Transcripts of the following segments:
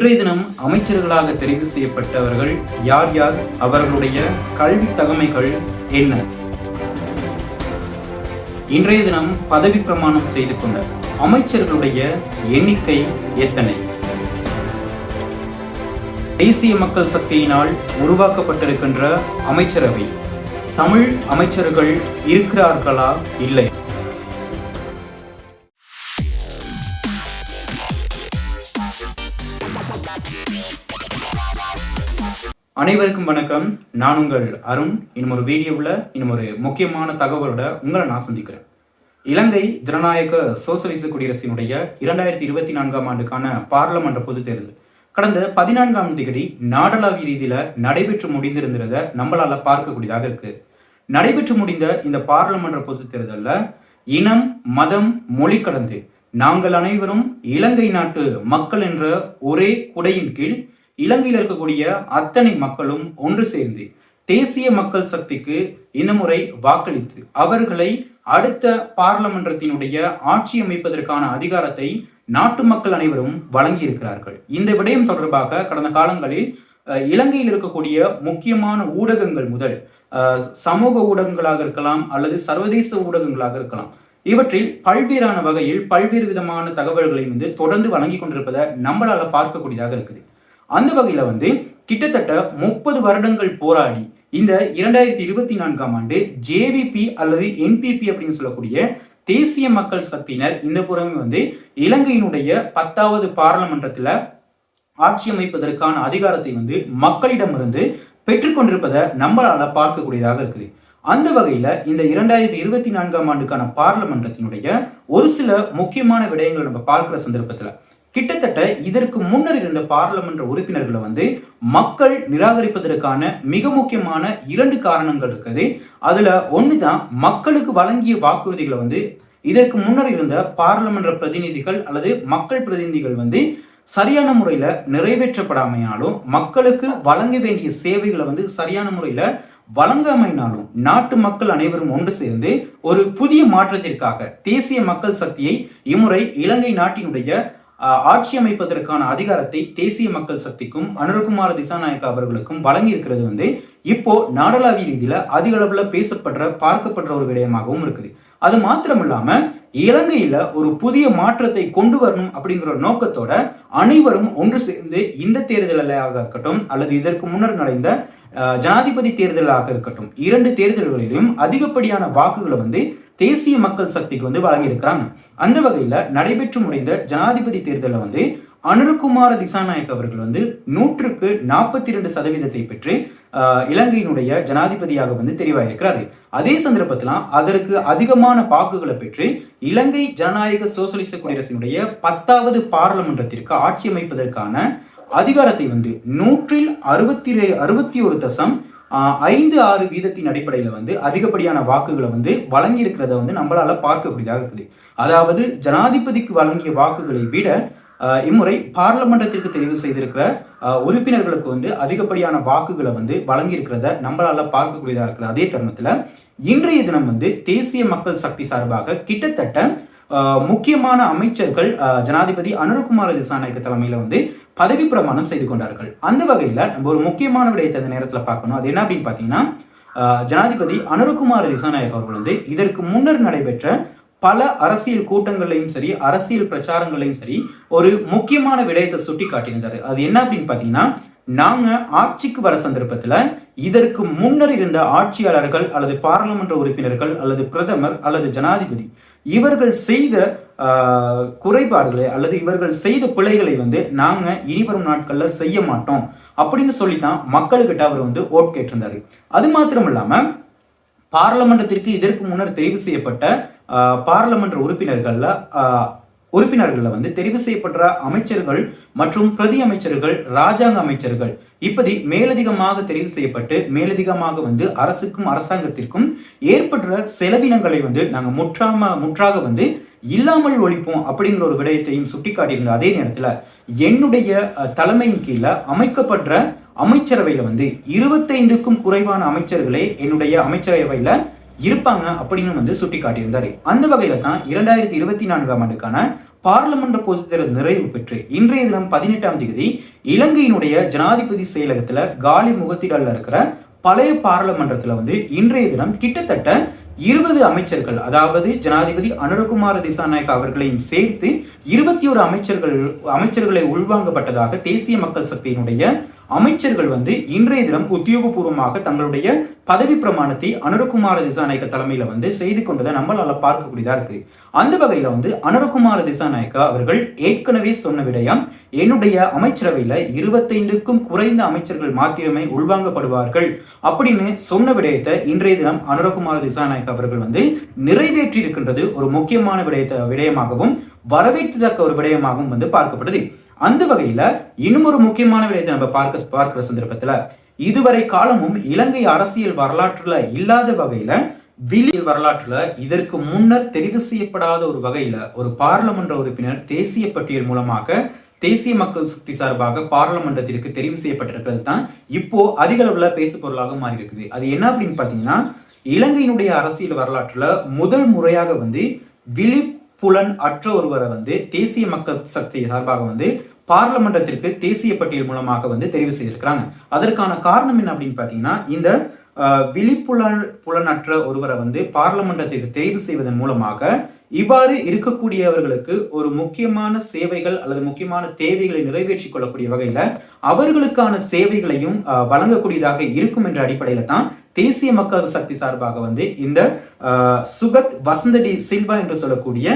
இன்றைய தினம் அமைச்சர்களாக தெரிவு செய்யப்பட்டவர்கள் யார் யார்? அவர்களுடைய கல்வி தகமைகள் என்ன? இன்றைய தினம் பதவி பிரமாணம் செய்து கொண்ட அமைச்சர்களுடைய எண்ணிக்கை எத்தனை? தேசிய மக்கள் சக்தியினால் உருவாக்கப்பட்டிருக்கின்ற அமைச்சரவை. தமிழ் அமைச்சர்கள் இருக்கிறார்களா? இல்லை. அனைவருக்கும் வணக்கம். நான் உங்கள் அருண். இன்னும் ஒரு வீடியோவில் இன்னும் ஒரு முக்கியமான தகவலோட உங்களை நான் சந்திக்கிறேன். இலங்கை ஜனநாயக சோசலிச குடியரசினுடைய இரண்டாயிரத்தி இருபத்தி நான்காம் ஆண்டுக்கான பாராளுமன்ற பொது தேர்தல். கடந்த பதினான்காம் தேதி நாடளாவிய ரீதியில நடைபெற்று முடிந்திருந்ததை நம்மளால பார்க்கக்கூடியதாக இருக்கு. நடைபெற்று முடிந்த இந்த பாராளுமன்ற பொது தேர்தலில் இனம் மதம் மொழி கடந்து நாங்கள் அனைவரும் இலங்கை நாட்டு மக்கள் என்ற ஒரே குடையின் கீழ் இலங்கையில் இருக்கக்கூடிய அத்தனை மக்களும் ஒன்று சேர்ந்து தேசிய மக்கள் சக்திக்கு இனமுறை முறை வாக்களித்து அவர்களை அடுத்த பார்லமன்றத்தினுடைய ஆட்சி அமைப்பதற்கான அதிகாரத்தை நாட்டு மக்கள் அனைவரும் வழங்கி இருக்கிறார்கள் இந்த விடயம் தொடர்பாக கடந்த காலங்களில் இலங்கையில் இருக்கக்கூடிய முக்கியமான ஊடகங்கள் முதல் சமூக ஊடகங்களாக இருக்கலாம் அல்லது சர்வதேச ஊடகங்களாக இருக்கலாம். இவற்றில் பல்வேறான வகையில் பல்வேறு விதமான தகவல்களை வந்து தொடர்ந்து வழங்கி கொண்டிருப்பதை நம்மளால பார்க்கக்கூடியதாக இருக்குது. அந்த வகையில் வந்து கிட்டத்தட்ட முப்பது வருடங்கள் போராடி இந்த இரண்டாயிரத்தி இருபத்தி நான்காம் ஆண்டு ஜேவிபி அல்லது என்பிபி அப்படின்னு சொல்லக்கூடிய தேசிய மக்கள் சக்தியினர் இந்த புறமே வந்து இலங்கையினுடைய பத்தாவது பாராளுமன்றத்தில் ஆட்சி அமைப்பதற்கான அதிகாரத்தை வந்து மக்களிடமிருந்து பெற்றுக்கொண்டிருப்பதை நம்மளால பார்க்கக்கூடியதாக இருக்குது. அந்த வகையில இந்த இரண்டாயிரத்தி இருபத்தி நான்காம் ஆண்டுக்கான பாராளுமன்றத்தினுடைய ஒரு சில முக்கியமான விடயங்களை நம்ம பார்க்கிற சந்தர்ப்பத்தில் கிட்டத்தட்ட இதற்கு முன்னர் இருந்த பாராளுமன்ற உறுப்பினர்களை வந்து மக்கள் நிராகரிப்பதற்கான மிக முக்கியமான இரண்டு காரணங்கள் இருக்குது. அதுல ஒண்ணுதான் மக்களுக்கு வழங்கிய வாக்குறுதிகளை வந்து இதற்கு முன்னர் இருந்த பாராளுமன்ற பிரதிநிதிகள் அல்லது மக்கள் பிரதிநிதிகள் வந்து சரியான முறையில நிறைவேற்றப்படாமையாலும் மக்களுக்கு வழங்க வேண்டிய சேவைகளை வந்து சரியான முறையில வழங்காமையினாலும் நாட்டு மக்கள் அனைவரும் ஒன்று சேர்ந்து ஒரு புதிய மாற்றத்திற்காக தேசிய மக்கள் சக்தியை இம்முறை இலங்கை நாட்டினுடைய ஆட்சி அமைப்பதற்கான அதிகாரத்தை தேசிய மக்கள் சக்திக்கும் அனுரகுமார திசாநாயக்க அவர்களுக்கும் வழங்கி இருக்கிறது வந்து இப்போ நாடளாவிய ரீதியில அதிக அளவுல பேசப்படுற பார்க்கப்படுற ஒரு விடயமாகவும் இருக்குது. அது மாத்திரமில்லாம இலங்கையில ஒரு புதிய மாற்றத்தை கொண்டு வரணும் அப்படிங்கிற நோக்கத்தோட அனைவரும் ஒன்று சேர்ந்து இந்த தேர்தலாக இருக்கட்டும் அல்லது இதற்கு முன்னர் நடந்த ஜனாதிபதி தேர்தலாக இருக்கட்டும் இரண்டு தேர்தல்களிலும் அதிகப்படியான வாக்குகளை வந்து தேசிய மக்கள் சக்திக்கு வந்து வழங்கியிருக்கிறாங்க. அந்த வகையில நடைபெற்று முடிந்த ஜனாதிபதி தேர்தலில் வந்து அனுருகுமார திசாநாயக் அவர்கள் வந்து நூற்றுக்கு நாற்பத்தி ரெண்டு சதவீதத்தை பெற்று இலங்கையினுடைய ஜனாதிபதியாக வந்து தெரிவாயிருக்கிறாரு. அதே சந்தர்ப்பத்தில் அதற்கு அதிகமான வாக்குகளை பெற்று இலங்கை ஜனநாயக சோசலிச குடியரசினுடைய பத்தாவது பாராளுமன்றத்திற்கு ஆட்சி அமைப்பதற்கான அதிகாரத்தை வந்து நூற்றில் அறுபத்தி அறுபத்தி ஒரு தசம் ஐந்து ஆறு வீதத்தின் அடிப்படையில் வந்து அதிகப்படியான வாக்குகளை வந்து வழங்கி இருக்கிறத வந்து நம்மளால பார்க்கக்கூடியதாக இருக்குது. அதாவது ஜனாதிபதிக்கு வழங்கிய வாக்குகளை விட இம்முறை பார்லமெண்டத்திற்கு தெரிவு செய்திருக்கிற உறுப்பினர்களுக்கு வந்து அதிகப்படியான வாக்குகளை வந்து வழங்கியிருக்கிறத நம்மளால் நம்மளால பார்க்கக்கூடியதாக இருக்குது. அதே தருணத்தில் இன்றைய தினம் வந்து தேசிய மக்கள் சக்தி சார்பாக கிட்டத்தட்ட முக்கியமான அமைச்சர்கள் ஜனாதிபதி அனுரகுமார திசாநாயக்க தலைமையில் வந்து பதவி பிரமாணம் செய்து கொண்டார்கள். அந்த வகையில் நம்ம ஒரு முக்கியமான விடயத்தை அந்த நேரத்தில் பார்க்கணும். அது என்ன அப்படின்னு பார்த்தீங்கன்னா ஜனாதிபதி அனுரகுமார திசாநாயக் அவர்கள் வந்து இதற்கு முன்னர் நடைபெற்ற பல அரசியல் கூட்டங்களையும் சரி அரசியல் பிரச்சாரங்களையும் சரி ஒரு முக்கியமான விடயத்தை சுட்டி காட்டியிருந்தார் அது என்ன அப்படின்னு பார்த்தீங்கன்னா நாங்கள் ஆட்சிக்கு வர சந்தர்ப்பத்தில் இதற்கு முன்னர் இருந்த ஆட்சியாளர்கள் அல்லது பாராளுமன்ற உறுப்பினர்கள் அல்லது பிரதமர் அல்லது ஜனாதிபதி இவர்கள் செய்த குறைபாடுகளை அல்லது இவர்கள் செய்த பிழைகளை வந்து நாங்கள் இனிவரும் நாட்களில் செய்ய மாட்டோம் அப்படின்னு சொல்லி தான் மக்கள்கிட்ட அவர் வந்து ஓட் கேட்டிருந்தாரு. அது மாத்திரம் இல்லாமல் பாராளுமன்றத்திற்கு இதற்கு முன்னர் தெரிவு செய்யப்பட்ட பாராளுமன்ற உறுப்பினர்களில் உறுப்பினர்களில் வந்து தெரிவு செய்யப்பட்ட அமைச்சர்கள் மற்றும் பிரதி அமைச்சர்கள் ராஜாங்க அமைச்சர்கள். இப்படி மேலதிகமாக தெரிவு செய்யப்பட்டு மேலதிகமாக வந்து அரசுக்கும் அரசாங்கத்திற்கும் ஏற்படுற செலவினங்களை வந்து நாங்கள் முற்றாம முற்றாக வந்து இல்லாமல் ஒழிப்போம் அப்படிங்கிற ஒரு விடயத்தையும் சுட்டிக்காட்டியிருந்த அதே நேரத்தில் என்னுடைய தலைமையின் கீழே அமைக்கப்படுற அமைச்சரவையில் வந்து இருபத்தைந்துக்கும் குறைவான அமைச்சர்களே என்னுடைய அமைச்சரவையில் இருப்பாங்க அப்படின்னு வந்து சுட்டி காட்டியிருந்தார் அந்த வகையில தான் இரண்டாயிரத்தி இருபத்தி நான்காம் ஆண்டுக்கான பார்லமெண்ட் பொதுத்தேர்தல் நிறைவு பெற்று இன்றைய தினம் பதினெட்டாம் தேதி இலங்கையினுடைய ஜனாதிபதி செயலகத்துல காலி முகத்திடல்ல இருக்கிற பழைய பாராளுமன்றத்துல வந்து இன்றைய தினம் கிட்டத்தட்ட இருபது அமைச்சர்கள் அதாவது ஜனாதிபதி அனுரகுமார திசாநாயக் அவர்களையும் சேர்த்து இருபத்தி ஒரு அமைச்சர்கள் அமைச்சர்களை உள்வாங்கப்பட்டதாக தேசிய மக்கள் சக்தியினுடைய அமைச்சர்கள் வந்து இன்றைய தினம் உத்தியோகபூர்வமாக தங்களுடைய பதவி பிரமாணத்தை அனுரகுமார திசாநாயக்க தலைமையில வந்து செய்து கொண்டதை நம்மளால பார்க்கக்கூடியதா இருக்கு. அந்த வகையில வந்து அனுரகுமார திசாநாயக்கா அவர்கள் ஏற்கனவே சொன்ன விடயம் என்னுடைய அமைச்சரவையில இருபத்தைந்துக்கும் குறைந்த அமைச்சர்கள் மாத்திரமே உள்வாங்கப்படுவார்கள் அப்படின்னு சொன்ன விடயத்தை இன்றைய தினம் அனுரகுமார திசாநாயக் அவர்கள் வந்து நிறைவேற்றி இருக்கின்றது ஒரு முக்கியமான விடயத்தை விடயமாகவும் வரவேற்றத்தக்க ஒரு விடயமாகவும் வந்து பார்க்கப்படுது. அந்த வகையில இன்னும் ஒரு முக்கியமான விடயத்தை நம்ம பார்க்க பார்க்கிற சந்தர்ப்பத்துல இதுவரை காலமும் இலங்கை அரசியல் வரலாற்றுல இல்லாத வகையில விழியல் வரலாற்றுல இதற்கு முன்னர் தெரிவு செய்யப்படாத ஒரு வகையில ஒரு பாராளுமன்ற உறுப்பினர் தேசிய பட்டியல் மூலமாக தேசிய மக்கள் சக்தி சார்பாக பாராளுமன்றத்திற்கு தெரிவு செய்யப்பட்டிருக்கிறது தான் இப்போ அதிக அளவுல பேசு பொருளாக மாறி இருக்குது அது என்ன அப்படின்னு பாத்தீங்கன்னா இலங்கையினுடைய அரசியல் வரலாற்றுல முதல் முறையாக வந்து விழி புலன் அற்ற ஒருவரை வந்து தேசிய மக்கள் சக்தி சார்பாக வந்து பார்லமெண்டத்திற்கு தேசிய பட்டியல் மூலமாக வந்து தெரிவு செய்திருக்கிறாங்க. அதற்கான காரணம் என்ன அப்படின்னு பார்த்தீங்கன்னா இந்த விழிப்புலன் புலனற்ற ஒருவரை வந்து பார்லமெண்டத்திற்கு தெரிவு செய்வதன் மூலமாக இவ்வாறு இருக்கக்கூடியவர்களுக்கு ஒரு முக்கியமான சேவைகள் அல்லது முக்கியமான தேவைகளை நிறைவேற்றிக் கொள்ளக்கூடிய வகையில அவர்களுக்கான சேவைகளையும் வழங்கக்கூடியதாக இருக்கும் என்ற அடிப்படையில தான் தேசிய மக்கள் சக்தி சார்பாக வந்து இந்த சுகத் வசந்தடி சில்வா என்று சொல்லக்கூடிய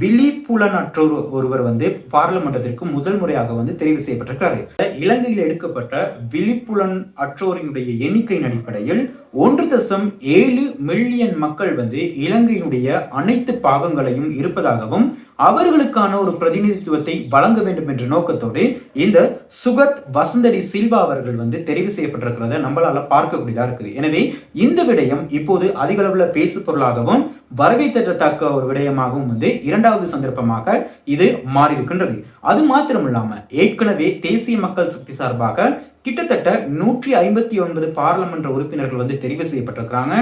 விழிப்புலனற்றோர் ஒருவர் வந்து பாராளுமன்றத்திற்கு முதல் முறையாக வந்து தெரிவு செய்யப்பட்டிருக்கிறார். இலங்கையில் எடுக்கப்பட்ட விழிப்புலன் அற்றோரினுடைய எண்ணிக்கையின் அடிப்படையில் ஒன்று தசம் ஏழு மில்லியன் மக்கள் வந்து இலங்கையினுடைய அனைத்து பாகங்களையும் இருப்பதாகவும் அவர்களுக்கான ஒரு பிரதிநிதித்துவத்தை வழங்க வேண்டும் என்ற நோக்கத்தோடு இந்த சுகத் வசந்தடி சில்வா அவர்கள் வந்து தெரிவு செய்யப்பட்டிருக்கிறத நம்மளால பார்க்கக்கூடியதா இருக்குது. எனவே இந்த விடயம் இப்போது அதிக அளவுல பேசு பொருளாகவும் வரவேற்கத்தக்க ஒரு விடயமாகவும் வந்து இரண்டாவது சந்தர்ப்பமாக இது மாறி இருக்கின்றது அது மாத்திரம் இல்லாம ஏற்கனவே தேசிய மக்கள் சக்தி சார்பாக கிட்டத்தட்ட நூற்றி ஐம்பத்தி ஒன்பது பாராளுமன்ற உறுப்பினர்கள் வந்து தெரிவு செய்யப்பட்டிருக்கிறாங்க.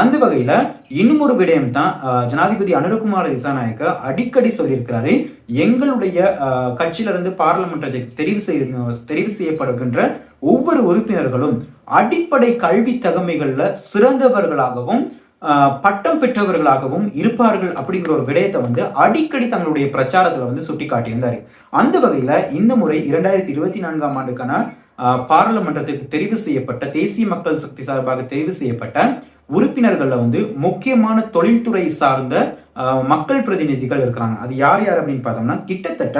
அந்த வகையில இன்னும் ஒரு விடயம் தான் ஜனாதிபதி அனுரகுமார திசாநாயக்க அடிக்கடி சொல்லியிருக்கிறாரு. எங்களுடைய கட்சியிலிருந்து பாராளுமன்றத்துக்கு தெரிவு செய்ய தெரிவு செய்யப்படுகின்ற ஒவ்வொரு உறுப்பினர்களும் அடிப்படை கல்வி தகமைகள்ல சிறந்தவர்களாகவும் பட்டம் பெற்றவர்களாகவும் இருப்பார்கள் அப்படிங்கிற ஒரு விடயத்தை வந்து அடிக்கடி தங்களுடைய பிரச்சாரத்துல வந்து சுட்டி காட்டியிருந்தாரு அந்த வகையில இந்த முறை இரண்டாயிரத்தி இருபத்தி நான்காம் ஆண்டுக்கான பாராளுமன்றத்திற்கு தெரிவு செய்யப்பட்ட தேசிய மக்கள் சக்தி சார்பாக தெரிவு செய்யப்பட்ட உறுப்பினர்களில் வந்து முக்கியமான தொழில்துறை சார்ந்த மக்கள் பிரதிநிதிகள் இருக்கிறாங்க. அது யார் யார் அப்படின்னு பார்த்தோம்னா கிட்டத்தட்ட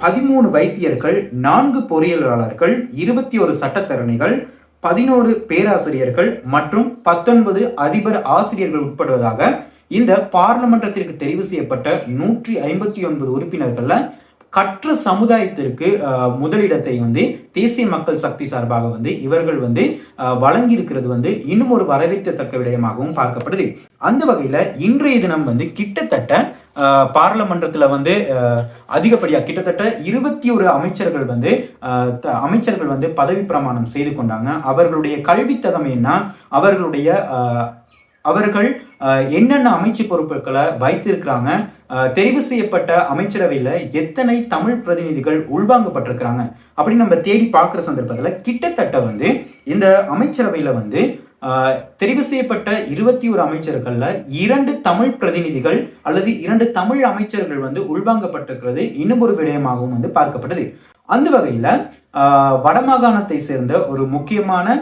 பதிமூணு வைத்தியர்கள் நான்கு பொறியியலாளர்கள் இருபத்தி ஒரு சட்டத்தரணிகள் பதினோரு பேராசிரியர்கள் மற்றும் பத்தொன்பது அதிபர் ஆசிரியர்கள் உட்படுவதாக இந்த பார்லமெண்டத்திற்கு தெரிவு செய்யப்பட்ட நூற்றி ஐம்பத்தி ஒன்பது உறுப்பினர்கள்ல கற்ற சமுதாயத்திற்கு முதலிடத்தை வந்து தேசிய மக்கள் சக்தி சார்பாக வந்து இவர்கள் வந்து வழங்கி இருக்கிறது வந்து இன்னும் ஒரு வரவேற்கத்தக்க விடயமாகவும் பார்க்கப்படுது. அந்த வகையில் இன்றைய தினம் வந்து கிட்டத்தட்ட பாராளுமன்றத்துல வந்து அதிகப்படியாக கிட்டத்தட்ட இருபத்தி ஒரு அமைச்சர்கள் வந்து அமைச்சர்கள் வந்து பதவி பிரமாணம் செய்து கொண்டாங்க. அவர்களுடைய கல்வி என்ன? அவர்களுடைய அவர்கள் என்னென்ன அமைச்சு பொறுப்புகளை வைத்திருக்கிறாங்க தெரிவு செய்யப்பட்ட அமைச்சரவையில் எத்தனை தமிழ் பிரதிநிதிகள் உள்வாங்கப்பட்டிருக்கிறாங்க அப்படின்னு நம்ம தேடி பார்க்குற சந்தர்ப்பத்தில் கிட்டத்தட்ட வந்து இந்த அமைச்சரவையில் வந்து தெரிவு செய்யப்பட்ட இருபத்தி ஒரு அமைச்சர்கள்ல இரண்டு தமிழ் பிரதிநிதிகள் அல்லது இரண்டு தமிழ் அமைச்சர்கள் வந்து உள்வாங்கப்பட்டிருக்கிறது இன்னும் ஒரு விடயமாகவும் வந்து பார்க்கப்பட்டது. அந்த வகையில் வடமாகாணத்தை சேர்ந்த ஒரு முக்கியமான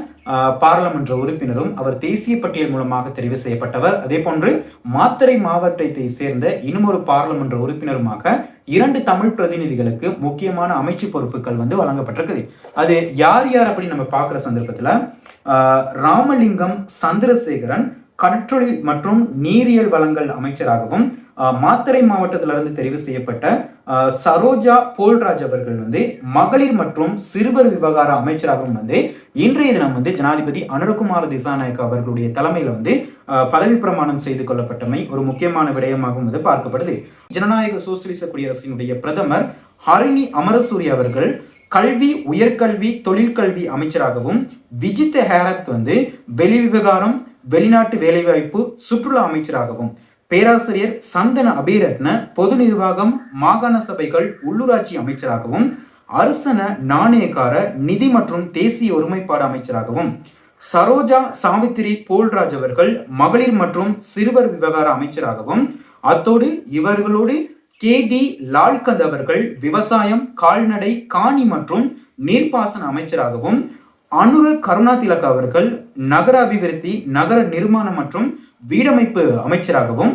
பாராளுமன்ற உறுப்பினரும் அவர் தேசிய பட்டியல் மூலமாக தெரிவு செய்யப்பட்டவர். அதே போன்று மாத்தறை மாவட்டத்தை சேர்ந்த இன்னுமொரு பாராளுமன்ற உறுப்பினருமாக இரண்டு தமிழ் பிரதிநிதிகளுக்கு முக்கியமான அமைச்சு பொறுப்புகள் வந்து வழங்கப்பட்டிருக்குது. அது யார் யார் அப்படின்னு நம்ம பார்க்குற சந்தர்ப்பத்தில் ராமலிங்கம் சந்திரசேகரன் கடற்றொழில் மற்றும் நீரியல் வளங்கள் அமைச்சராகவும் மாத்தறை மாவட்டத்திலிருந்து தெரிவு செய்யப்பட்ட சரோஜா போல்ராஜ் அவர்கள் வந்து மகளிர் மற்றும் சிறுவர் விவகார அமைச்சராகவும் வந்து இன்றைய தினம் வந்து ஜனாதிபதி அனுரகுமார திசாநாயக் அவர்களுடைய தலைமையில வந்து பதவி பிரமாணம் செய்து கொள்ளப்பட்டமை ஒரு முக்கியமான விடயமாகவும் வந்து பார்க்கப்படுது. ஜனநாயக சோசியலிச குடியரசினுடைய பிரதமர் ஹரிணி அமரசூரி அவர்கள் கல்வி உயர்கல்வி தொழிற்கல்வி அமைச்சராகவும் விஜித் ஹேரத் வந்து வெளி விவகாரம் வெளிநாட்டு வேலைவாய்ப்பு சுற்றுலா அமைச்சராகவும் பேராசிரியர் சந்தன அபிரத்ன பொது நிர்வாகம் மாகாண சபைகள் உள்ளூராட்சி அமைச்சராகவும் அரசன நாணயக்கார நிதி மற்றும் தேசிய ஒருமைப்பாடு அமைச்சராகவும் சரோஜா சாவித்திரி போல்ராஜ் அவர்கள் மகளிர் மற்றும் சிறுவர் விவகார அமைச்சராகவும் அத்தோடு இவர்களோடு கே டி லால்கந்த் அவர்கள் விவசாயம் கால்நடை காணி மற்றும் நீர்ப்பாசன அமைச்சராகவும் அனுர கருணா திலக் அவர்கள் நகர அபிவிருத்தி நகர நிர்மாணம் மற்றும் வீடமைப்பு அமைச்சராகவும்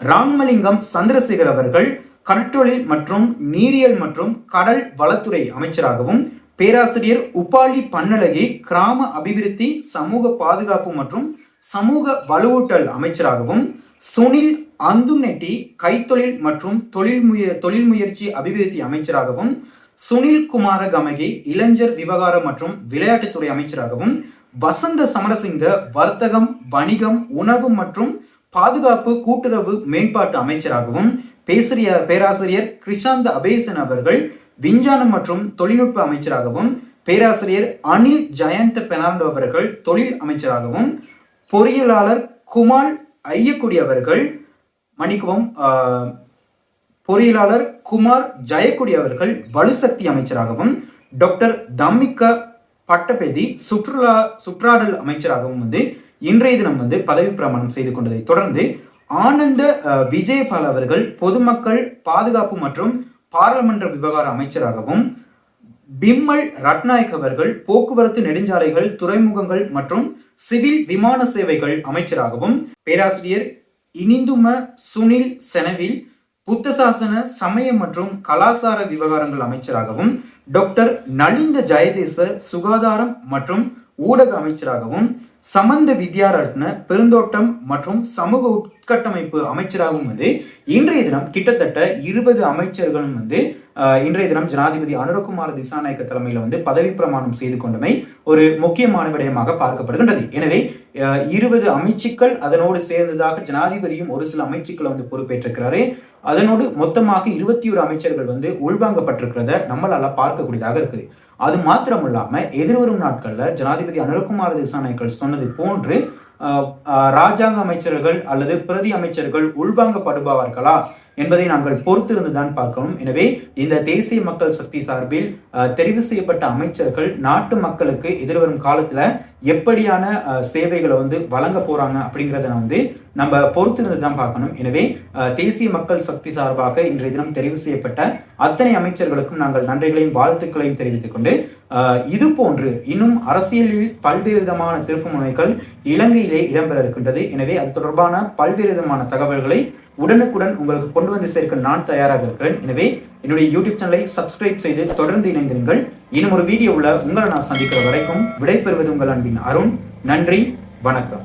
ராமலிங்கம் சந்திரசேகர் அவர்கள் கடற்றொழில் மற்றும் நீரியல் மற்றும் கடல் வளத்துறை அமைச்சராகவும் பேராசிரியர் உபாலி பன்னலகி கிராம அபிவிருத்தி சமூக பாதுகாப்பு மற்றும் சமூக வலுவூட்டல் அமைச்சராகவும் சுனில் அந்துநெட்டி கைத்தொழில் மற்றும் தொழில் முய தொழில் முயற்சி அபிவிருத்தி அமைச்சராகவும் சுனில் குமார கமகி இளைஞர் விவகாரம் மற்றும் விளையாட்டுத்துறை அமைச்சராகவும் வசந்த சமரசிங்க வர்த்தகம் வணிகம் உணவு மற்றும் பாதுகாப்பு கூட்டுறவு மேம்பாட்டு அமைச்சராகவும் பேசிய பேராசிரியர் கிருஷாந்த் அபேசன் அவர்கள் விஞ்ஞானம் மற்றும் தொழில்நுட்ப அமைச்சராகவும் பேராசிரியர் அனில் ஜயந்த் பெர்னாண்டோ அவர்கள் தொழில் அமைச்சராகவும் பொறியியலாளர் குமால் ஐயக்குடி அவர்கள் மன்னிக்கவும் பொறியியலாளர் குமார் ஜெயக்குடி அவர்கள் வலுசக்தி அமைச்சராகவும் டாக்டர் தம்மிக்க பட்டபேதி சுற்றுலா சுற்றாடல் அமைச்சராகவும் வந்து இன்றைய தினம் வந்து பதவி பிரமாணம் செய்து கொண்டதை தொடர்ந்து ஆனந்த விஜயபால் அவர்கள் பொதுமக்கள் பாதுகாப்பு மற்றும் பாராளுமன்ற விவகார அமைச்சராகவும் பிம்மல் ரட்நாயக் அவர்கள் போக்குவரத்து நெடுஞ்சாலைகள் துறைமுகங்கள் மற்றும் சிவில் விமான சேவைகள் அமைச்சராகவும் பேராசிரியர் இனிந்தும சுனில் செனவில் புத்தசாசன சமய மற்றும் கலாசார விவகாரங்கள் அமைச்சராகவும் டாக்டர் நலிந்த ஜெயதேச சுகாதாரம் மற்றும் ஊடக அமைச்சராகவும் சமந்த வித்யாரத்ன பெருந்தோட்டம் மற்றும் சமூக உட்கட்டமைப்பு அமைச்சராகவும் வந்து இன்றைய தினம் கிட்டத்தட்ட இருபது அமைச்சர்களும் வந்து இன்றைய தினம் ஜனாதிபதி அனுரகுமார திசாநாயக்க தலைமையில் வந்து பதவி பிரமாணம் செய்து கொண்டமை ஒரு முக்கியமான விடயமாக பார்க்கப்படுகின்றது. எனவே இருபது அமைச்சுக்கள் அதனோடு சேர்ந்ததாக ஜனாதிபதியும் ஒரு சில அமைச்சுக்களை வந்து பொறுப்பேற்றிருக்கிறாரு. அதனோடு மொத்தமாக இருபத்தி ஒரு அமைச்சர்கள் வந்து உள்வாங்கப்பட்டிருக்கிறத நம்மளால பார்க்கக்கூடியதாக இருக்குது. அது மாத்திரமில்லாம எதிர்வரும் நாட்கள்ல ஜனாதிபதி அனுரகுமார திசாநாயக்கல் சொன்னது போன்று ராஜாங்க அமைச்சர்கள் அல்லது பிரதி அமைச்சர்கள் உள்வாங்கப்படுபவர்களா என்பதை நாங்கள் பொறுத்திருந்து தான் பார்க்கணும். எனவே இந்த தேசிய மக்கள் சக்தி சார்பில் தெரிவு செய்யப்பட்ட அமைச்சர்கள் நாட்டு மக்களுக்கு எதிர்வரும் காலத்துல எப்படியான சேவைகளை வந்து வழங்க போறாங்க அப்படிங்கிறத வந்து நம்ம பொறுத்திருந்து தான் பார்க்கணும். எனவே தேசிய மக்கள் சக்தி சார்பாக இன்றைய தினம் தெரிவு செய்யப்பட்ட அத்தனை அமைச்சர்களுக்கும் நாங்கள் நன்றிகளையும் வாழ்த்துக்களையும் தெரிவித்துக் கொண்டு இது போன்று இன்னும் அரசியலில் பல்வேறு விதமான திருப்புமுனைகள் இலங்கையிலே இடம்பெற இருக்கின்றது. எனவே அது தொடர்பான பல்வேறு விதமான தகவல்களை உடனுக்குடன் உங்களுக்கு கொண்டு வந்து சேர்க்க நான் தயாராக இருக்கிறேன். எனவே என்னுடைய யூடியூப் சேனலை சப்ஸ்கிரைப் செய்து தொடர்ந்து இணைந்திருங்கள். இன்னும் ஒரு வீடியோவில் உங்களை நான் சந்திக்கிற வரைக்கும் விடைபெறுவது உங்கள் அன்பின் அருண். நன்றி வணக்கம்.